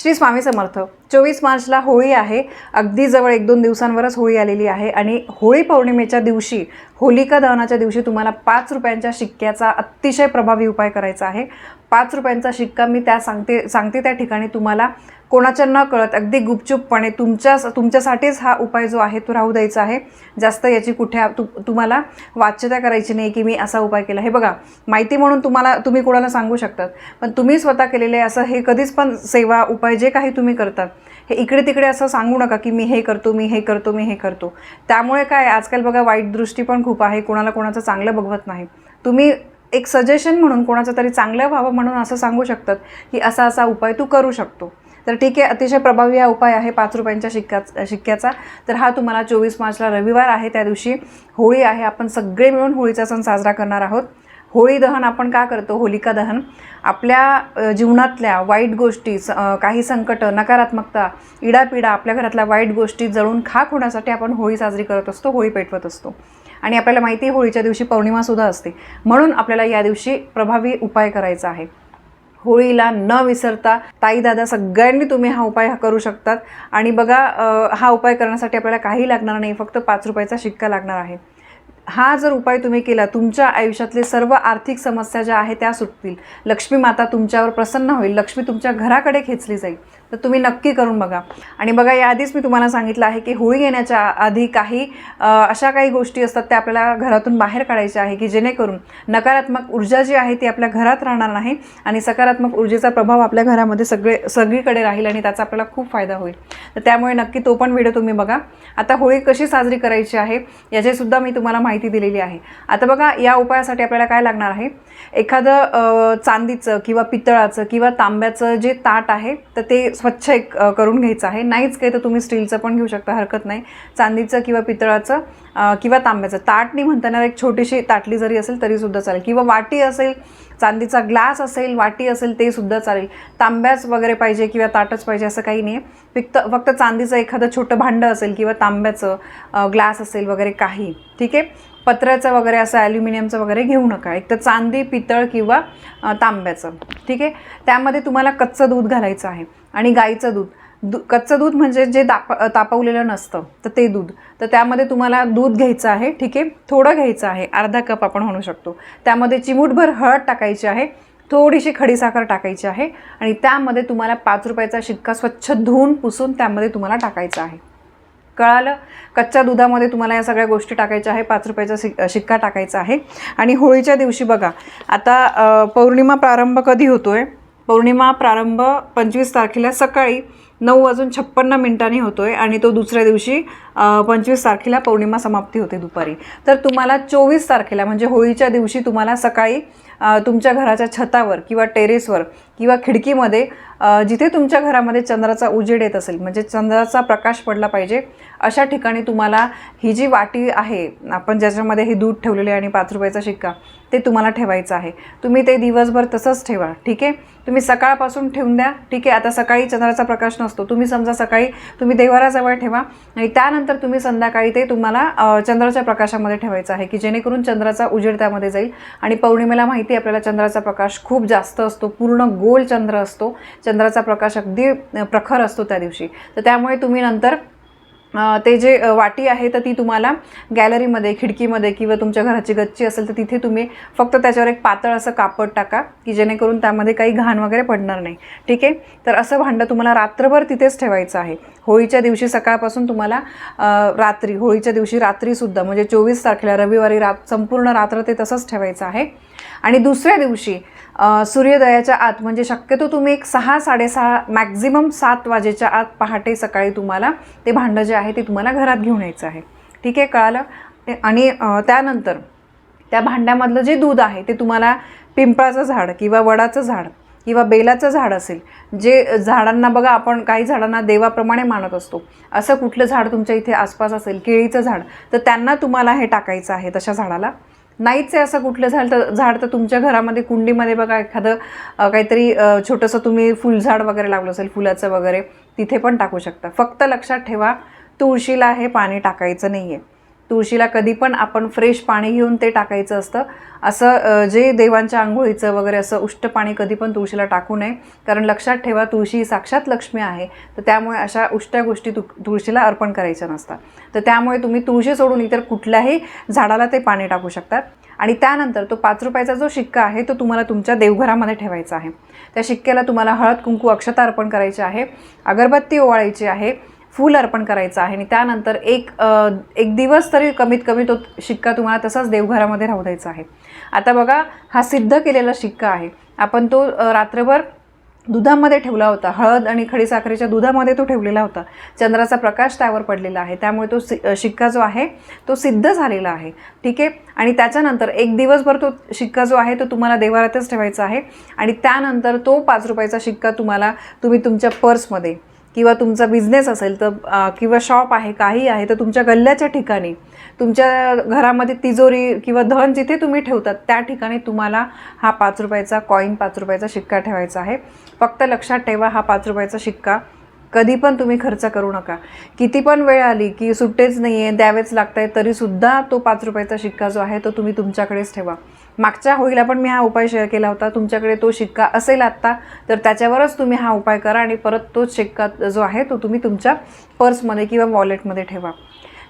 श्री स्वामी समर्थ. चोवीस मार्चला होळी आहे. अगदी जवळ एक दोन दिवसांवरच होळी आलेली आहे आणि होळी पौर्णिमेच्या दिवशी होलिका दहनाच्या दिवशी तुम्हाला पाच रुपयांच्या शिक्क्याचा अतिशय प्रभावी उपाय करायचा आहे. पाच रुपयांचा शिक्का मी त्या सांगते सांगते त्या ठिकाणी तुम्हाला. कोणाच्या न कळत अगदी गुपचूपपणे तुमच्या तुमच्यासाठीच हा उपाय जो आहे तो राहू द्यायचा आहे. जास्त याची कुठे तु तुम्हाला वाच्यता करायची नाही की मी असा उपाय केला. हे बघा माहिती म्हणून तुम्हाला तुम्ही कोणाला सांगू शकतात पण तुम्ही स्वतः केलेले असं हे कधीच पण सेवा उपाय जे काही तुम्ही करतात हे इकडे तिकडे असं सांगू नका की मी हे करतो मी हे करतो मी हे करतो. त्यामुळे काय आजकाल बघा वाईट दृष्टी पण खूप आहे कोणाला कोणाचं चांगलं बघवत नाही. तुम्ही एक सजेशन म्हणून कोणाचं तरी चांगलं व्हावं म्हणून असं सांगू शकतात की असा असा उपाय तू करू शकतो. तर ठीक आहे अतिशय प्रभावी हा उपाय आहे पाच रुपयांच्या शिक्का शिक्क्याचा. तर हा तुम्हाला चोवीस मार्चला रविवार आहे त्या दिवशी होळी आहे. आपण सगळे मिळून होळीचा सण साजरा करणार आहोत. होळी दहन आपण का करतो? होलिका दहन. आपल्या जीवनातल्या वाईट गोष्टी स- काही संकट नकारात्मकता इडापिडा आपल्या घरातल्या वाईट गोष्टी जळून खाक होण्यासाठी आपण होळी साजरी करत असतो होळी पेटवत असतो. आणि आपल्याला माहिती आहे होळीच्या दिवशी पौर्णिमासुद्धा असते. म्हणून आपल्याला या दिवशी प्रभावी उपाय करायचा आहे. होळीला न विसरता ताई दादा सगळ्यांनी तुम्ही हा उपाय करू शकतात. आणि बघा हा उपाय करण्यासाठी आपल्याला काही लागणार नाही फक्त पाच रुपयाचा शिक्का लागणार आहे. हा जर उपाय तुम्ही केला तुमच्या आयुष्यातले सर्व आर्थिक समस्या ज्या आहेत त्या सुटतील. लक्ष्मी माता तुमच्यावर प्रसन्न होईल लक्ष्मी तुमच्या घराकडे खेचली जाईल. तर तुम्ही नक्की करून बघा. आणि बघा याआधीच मी तुम्हाला सांगितलं आहे की होळी येण्याच्या आधी काही अशा काही गोष्टी असतात त्या आपल्याला घरातून बाहेर काढायच्या आहे की जेणेकरून नकारात्मक ऊर्जा जी आहे ती आपल्या घरात राहणार नाही आणि सकारात्मक ऊर्जेचा प्रभाव आपल्या घरामध्ये सगळे सगळीकडे राहील आणि त्याचा आपल्याला खूप फायदा होईल. तर त्यामुळे नक्की तो पण व्हिडिओ तुम्ही बघा. आता होळी कशी साजरी करायची आहे याचीसुद्धा मी तुम्हाला माहिती दिलेली आहे. आता बघा या उपायासाठी आपल्याला काय लागणार आहे? एखादं चांदीचं किंवा पितळाचं किंवा तांब्याचं जे ताट आहे तर ते स्वच्छ एक करून घ्यायचं आहे. नाहीच काही तर तुम्ही स्टीलचं पण घेऊ शकता हरकत नाही. चांदीचं किंवा पितळाचं किंवा तांब्याचं. ताटणी म्हणताना एक छोटीशी ताटली जरी असेल तरीसुद्धा चालेल. किंवा वाटी असेल चांदीचा ग्लास असेल वाटी असेल ते सुद्धा चालेल. तांब्याच वगैरे पाहिजे किंवा ताटच पाहिजे असं काही नाही फक्त फक्त चांदीचं एखादं छोटं भांडं असेल किंवा तांब्याचं ग्लास असेल वगैरे काही. ठीक आहे? पत्र्याचं वगैरे असं ॲल्युमिनियमचं वगैरे घेऊ नका. एक तर चांदी पितळ किंवा तांब्याचं. ठीक आहे? त्यामध्ये तुम्हाला कच्चं दूध घालायचं आहे आणि गाईचं दूध. दु कच्चं दूध म्हणजे जे ताप तापवलेलं नसतं तर ते दूध. तर त्यामध्ये तुम्हाला दूध घ्यायचं आहे ठीक आहे? थोडं घ्यायचं आहे अर्धा कप आपण म्हणू शकतो. त्यामध्ये चिमूटभर हळद टाकायची आहे थोडीशी खडीसाखर टाकायची आहे आणि त्यामध्ये तुम्हाला पाच रुपयाचा शिक्का स्वच्छ धुवून पुसून त्यामध्ये तुम्हाला टाकायचा आहे. कळालं? कच्च्या दुधामध्ये तुम्हाला या सगळ्या गोष्टी टाकायच्या आहे पाच रुपयाचा शिक शिक्का टाकायचा आहे. आणि होळीच्या दिवशी बघा आता पौर्णिमा प्रारंभ कधी होतो आहे पौर्णिमा प्रारंभ पंचवीस तारखेला सकाळी नऊ वाजून छप्पन्न मिनिटांनी होतो आहे आणि तो दुसऱ्या दिवशी पंचवीस तारखेला पौर्णिमा समाप्ती होते दुपारी. तर तुम्हाला चोवीस तारखेला म्हणजे होळीच्या दिवशी तुम्हाला सकाळी तुमच्या घराच्या छतावर किंवा टेरेसवर किंवा खिडकीमध्ये जिथे तुमच्या घरामध्ये चंद्राचा उजेड येत असेल म्हणजे चंद्राचा प्रकाश पडला पाहिजे अशा ठिकाणी तुम्हाला ही जी वाटी आहे आपण ज्याच्यामध्ये हे दूध ठेवलेले आणि पाच रुपयाचा शिक्का ते तुम्हाला ठेवायचं आहे. तुम्ही ते दिवसभर तसंच ठेवा ठीक आहे? तुम्ही सकाळपासून ठेवून द्या ठीक आहे? आता सकाळी चंद्राचा प्रकाश नसतो. तुम्ही समजा सकाळी तुम्ही देवाराजवळ ठेवा आणि त्यानंतर तुम्ही संध्याकाळी ते तुम्हाला चंद्राच्या प्रकाशामध्ये ठेवायचं आहे की जेणेकरून चंद्राचा उजेड त्यामध्ये जाईल. आणि पौर्णिमेला माहिती आहे आपल्याला चंद्राचा प्रकाश खूप जास्त असतो पूर्ण गोल चंद्र असतो. चंद्राचा प्रकाश अगदी प्रखर असतो त्या दिवशी. तर त्यामुळे तुम्ही नंतर ते जे वाटी आहे तर ती तुम्हाला गॅलरीमध्ये खिडकीमध्ये किंवा तुमच्या घराची गच्ची असेल तर तिथे तुम्ही फक्त त्याच्यावर एक पातळ असं कापड टाका की जेणेकरून त्यामध्ये काही घाण वगैरे पडणार नाही. ठीक आहे? तर असं भांडं तुम्हाला रात्रभर तिथेच ठेवायचं आहे. होळीच्या दिवशी सकाळपासून तुम्हाला रात्री होळीच्या दिवशी रात्रीसुद्धा म्हणजे चोवीस तारखेला रविवारी रात संपूर्ण रात्र ते तसंच ठेवायचं आहे. आणि दुसऱ्या दिवशी सूर्योदयाच्या आत म्हणजे शक्यतो तुम्ही एक सहा साडेसहा मॅक्झिमम सात वाजेच्या आत पहाटे सकाळी तुम्हाला ते भांडं जे आहे ते तुम्हाला घरात घेऊन यायचं आहे. ठीक आहे कळालं? ते- आणि त्यानंतर त्या भांड्यामधलं जे दूध आहे ते तुम्हाला पिंपळाचं झाड किंवा वडाचं झाड किंवा बेलाचं झाड असेल जे झाडांना बघा आपण काही झाडांना देवाप्रमाणे मानत असतो. असं कुठलं झाड तुमच्या इथे आसपास असेल केळीचं झाड तर त्यांना तुम्हाला हे टाकायचं आहे तशा झाडाला. नाहीच आहे असं कुठलं झाड तर झाड तर तुमच्या घरामध्ये कुंडीमध्ये बघा एखादं काहीतरी छोटंसं तुम्ही फुलझाड वगैरे लावलं असेल फुलाचं वगैरे तिथे पण टाकू शकता. फक्त लक्षात ठेवा तुळशीला हे पाणी टाकायचं नाही आहे तुळशीला कधी पण आपण फ्रेश पाणी घेऊन ते टाकायचं असतं. असं जे देवांच्या आंघोळीचं वगैरे असं उष्ट पाणी कधी पण तुळशीला टाकू नये. कारण लक्षात ठेवा तुळशी ही साक्षात लक्ष्मी आहे. तर त्यामुळे अशा उष्ट्या गोष्टी तु तुळशीला अर्पण करायच्या नसतात. तर त्यामुळे तुम्ही तुळशी सोडून इतर कुठल्याही झाडाला ते पाणी टाकू शकतात. आणि त्यानंतर तो पाच रुपयाचा जो शिक्का आहे तो तुम्हाला तुमच्या देवघरामध्ये ठेवायचा आहे. त्या शिक्क्याला तुम्हाला हळद कुंकू अक्षता अर्पण करायची आहे. अगरबत्ती ओवाळायची आहे. फूल अर्पण करायचं आहे आणि त्यानंतर एक एक दिवस तरी कमीत कमी तो शिक्का तुम्हाला तसाच देवघरामध्ये राहू द्यायचा आहे. आता बघा हा सिद्ध केलेला शिक्का आहे. आपण तो रात्रभर दुधामध्ये ठेवला होता. हळद आणि खडीसाखरेच्या दुधामध्ये तो ठेवलेला होता. चंद्राचा प्रकाश त्यावर पडलेला आहे. त्यामुळे तो सि शिक्का जो आहे तो सिद्ध झालेला आहे. ठीक आहे? आणि त्याच्यानंतर एक दिवसभर तो शिक्का जो आहे तो तुम्हाला देवारातच ठेवायचा आहे. आणि त्यानंतर तो पाच रुपयाचा शिक्का तुम्हाला तुम्ही तुमच्या पर्समध्ये किंवा तुमचा बिझनेस असेल तर किंवा शॉप आहे काही आहे तर तुमच्या गल्ल्याच्या ठिकाणी तुमच्या घरामध्ये तिजोरी किंवा धन जिथे तुम्ही ठेवतात त्या ठिकाणी तुम्हाला हा पाच रुपयाचा कॉईन पाच रुपयाचा शिक्का ठेवायचा आहे. फक्त लक्षात ठेवा हा पाच रुपयाचा शिक्का. कधी पण तुम्ही खर्च करू नका. किती पण वेळ आली की सुट्टेच नाही आहे द्यावेच लागत आहे तरीसुद्धा तो पाच रुपयाचा शिक्का जो आहे तो तुम्ही तुमच्याकडेच ठेवा. मागच्या होईला पण मी हा उपाय शेअर केला होता तुमच्याकडे तो शिक्का असेल आत्ता तर त्याच्यावरच तुम्ही हा उपाय करा आणि परत तोच शिक्का जो आहे तो तुम्ही तुमच्या पर्समध्ये किंवा वॉलेटमध्ये ठेवा.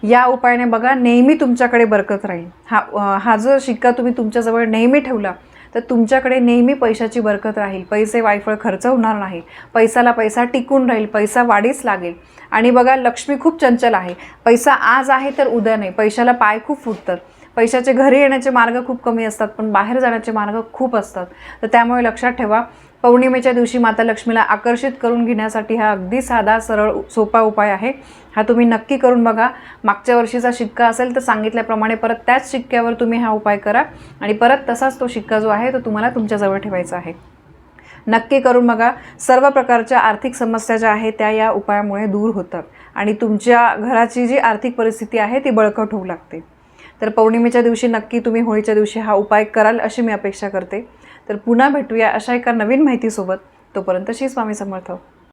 या उपायाने बघा नेहमी तुमच्याकडे बरकत राहील. हा हा जो शिक्का तुम्ही तुमच्याजवळ नेहमी ठेवला तर तुमच्याकडे नेहमी पैशाची बरकत राहील. पैसे वायफळ खर्च होणार नाही. पैसाला पैसा टिकून राहील. पैसा वाढीस लागेल. आणि बघा लक्ष्मी खूप चंचल आहे. पैसा आज आहे तर उद्या नाही. पैशाला पाय खूप फुटतात. पैशाचे घरी येण्याचे मार्ग खूप कमी असतात पण बाहेर जाण्याचे मार्ग खूप असतात. तर त्यामुळे लक्षात ठेवा पौर्णिमेच्या दिवशी माता लक्ष्मीला आकर्षित करून घेण्यासाठी हा अगदी साधा सरळ सोपा उपाय आहे. हा तुम्ही नक्की करून बघा. मागच्या वर्षीचा शिक्का असेल तर सांगितल्याप्रमाणे परत त्याच शिक्क्यावर तुम्ही हा उपाय करा आणि परत तसाच तो शिक्का जो आहे तो तुम्हाला तुमच्याजवळ ठेवायचा आहे. नक्की करून बघा. सर्व प्रकारच्या आर्थिक समस्या ज्या आहेत त्या या उपायामुळे दूर होतात आणि तुमच्या घराची जी आर्थिक परिस्थिती आहे ती बळकट होऊ लागते. तर पौर्णिमेच्या दिवशी नक्की तुम्ही होळीच्या दिवशी हा उपाय कराल अशी मी अपेक्षा करते. तर पुन्हा भेटूया अशा एका नवीन माहितीसोबत. तोपर्यंत श्री स्वामी समर्थ.